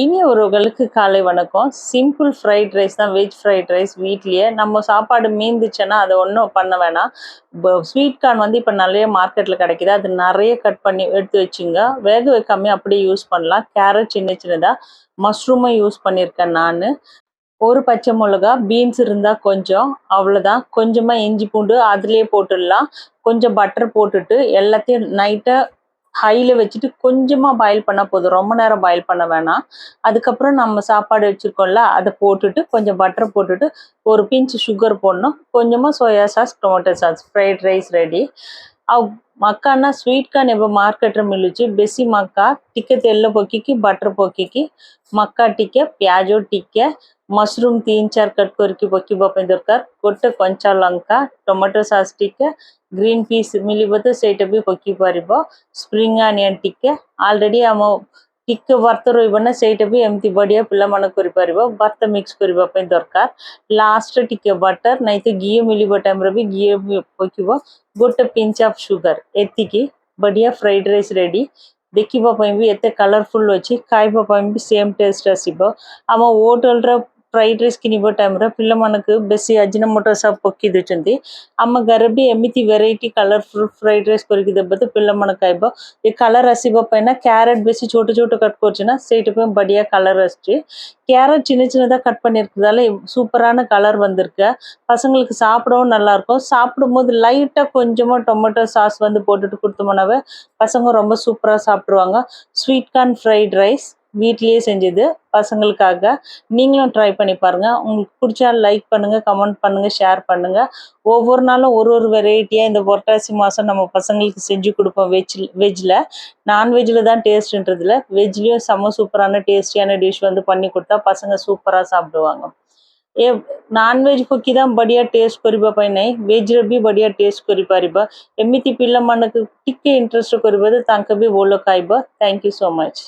இனி ஒருவர்களுக்கு காலை வணக்கம். சிம்பிள் ஃப்ரைட் ரைஸ் தான் வெஜ் ஃப்ரைட் ரைஸ் வீட்லேயே. நம்ம சாப்பாடு மீந்துச்சுன்னா அதை ஒன்றும் பண்ண வேணாம். ஸ்வீட் கார்ன் வந்து இப்போ நிறைய மார்க்கெட்டில் கிடைக்குது. அது நிறைய கட் பண்ணி எடுத்து வச்சுங்க. வேக வைக்காம அப்படியே யூஸ் பண்ணலாம். கேரட் சின்ன சின்னதாக மஷ்ரூமும் யூஸ் பண்ணியிருக்கேன் நான். ஒரு பச்சை மிளகா பீன்ஸ் இருந்தால் கொஞ்சம் அவ்வளோதான் கொஞ்சமாக இஞ்சி பூண்டு அதுலேயே போட்டுடலாம். கொஞ்சம் பட்டர் போட்டுட்டு எல்லாத்தையும் நைட்டாக ஹையில் வச்சுட்டு கொஞ்சமாக பாயில் பண்ணால் போதும். ரொம்ப நேரம் பாயில் பண்ண வேணாம். அதுக்கப்புறம் நம்ம சாப்பாடு வச்சுருக்கோம்ல அதை போட்டுட்டு கொஞ்சம் பட்டர் போட்டுட்டு ஒரு பிஞ்சு சுகர் போடணும். கொஞ்சமாக soya sauce tomato sauce fried rice ready ಆ ಮಕ್ಕನ ಸ್ವೀಟ್ಕನ್ ಎಬ ಮಾರ್ಕೆಟ್ರ ಮಿಲುಚಿ ಬೆಸಿ ಮಕ್ಕ ಟಿಕೆ ತೆಲ್ಲ ಪೊಕ್ಕಿಕಿ ಬಟರ್ ಪೊಕ್ಕಿಕಿ ಮಕ್ಕ ಟಿಕೆ ಪ್ಯಾಜೋ ಟಿಕೆ ಮಶ್ರೂಮ್ ತೀನ್ ಚಾರ್ ಕಟ್ ಕೊರ್ಕಿ ಬೊಕ್ಕಿ ಬಪ್ಪೆ ದೊರ್ಕಾರ್ ಕೊಟ್ಟ ಕೊಂಚ ಲಂಕ ಟೊಮೆಟೊ ಸಾಸ್ ಟಿಕೆ ಗ್ರೀನ್ ಪೀಸ್ ಮಿಲಿಬತ್ತು ಸೇಟ ಬಿ ಪೊಕ್ಕಿ ಪರಿಬ ಸ್ಪ್ರಿಂಗ್ ಆನಿಯನ್ ಟಿಕೆ ಆಲ್ರೆಡಿ ಅಮ್ಮ ଟିକେ ଭର୍ତ୍ତ ରହିବ ନା ସେଇଟା ବି ଏମିତି ବଢ଼ିଆ ପିଲାମାନେ କରିପାରିବ ଭର୍ତ୍ତ ମିକ୍ସ କରିବା ପାଇଁ ଦରକାର ଲାଷ୍ଟରେ ଟିକେ ବଟର ନାଇଁ ତ ଘିଅ ମିଳିବ ଟାଇମ୍ରେ ବି ଘିଅ ବି ପକେଇବ ଗୋଟେ ପିଞ୍ଚ ଅଫ୍ ସୁଗର ଏତିକି ବଢ଼ିଆ ଫ୍ରାଇଡ୍ ରାଇସ୍ ରେଡ଼ି ଦେଖିବା ପାଇଁ ବି ଏତେ କଲରଫୁଲ୍ ଅଛି ଖାଇବା ପାଇଁ ବି ସେମ୍ ଟେଷ୍ଟ ଆସିବ ଆମ ହୋଟେଲର ଫ୍ରାଇଡ଼୍ ରାଇସ୍ କିଣିବା ଟାଇମ୍ରେ ପିଲାମାନଙ୍କୁ ବେଶୀ ଆଜିନୋମୋଟୋ ସବ୍ ପକାଇ ଦେଉଛନ୍ତି ଆମ ଘରେ ବି ଏମିତି ଭେରାଇଟି କଲର୍ଫୁଲ୍ ଫ୍ରାଇଡ଼୍ ରାଇସ୍ କରିକି ଦେବ ତ ପିଲାମାନେ ଖାଇବ ଏ କଲର୍ ଆସିବା ପାଇଁ ନା କ୍ୟାରେଟ୍ ବେଶୀ ଛୋଟ ଛୋଟ କଟ୍ କରୁଛି ନା ସେଇଥିପାଇଁ ବଢ଼ିଆ କଲର୍ ଆସୁଛି கேரட் சின்ன சின்னதாக கட் பண்ணியிருக்கிறதால சூப்பரான கலர் வந்திருக்கு. பசங்களுக்கு சாப்பிடவும் நல்லா நல்லாயிருக்கும். சாப்பிடும்போது லைட்டா கொஞ்சமா டொமேட்டோ சாஸ் வந்து போட்டுட்டு கொடுத்தோம்னாவே பசங்க ரொம்ப சூப்பரா சாப்பிடுவாங்க. ஸ்வீட் கார்ன் ஃப்ரைட் ரைஸ் வீட்லேயே செஞ்சது. பசங்களுக்காக நீங்களும் ட்ரை பண்ணி பாருங்கள் உங்களுக்கு பிடிச்சா லைக் பண்ணுங்கள் கமெண்ட் பண்ணுங்கள் ஷேர் பண்ணுங்கள் ஒவ்வொரு நாளும் ஒரு ஒரு வெரைட்டியாக இந்த புரட்டாசி மாதம் நம்ம பசங்களுக்கு செஞ்சு கொடுப்போம் வெஜ் வெஜ்ஜில் நான்வெஜ்ஜில் தான் டேஸ்ட்டுன்றதில் வெஜ்லேயும் செம்ம சூப்பரான டேஸ்டியான டிஷ் வந்து பண்ணி கொடுத்தா பசங்க சூப்பராக சாப்பிடுவாங்க. ஏ நான்வெஜ் குக்கி தான் బడియా டேஸ்ட் குறிப்பா పైన వెజ్ ర బి బడియా టేస్ట్ కొరి పారిబా ఎమితి மண்ணுக்கு మనకు టిక్కే ఇంట్రెస్ట్ కొరిబదు తాంక బి ఓలో ஸோ மச்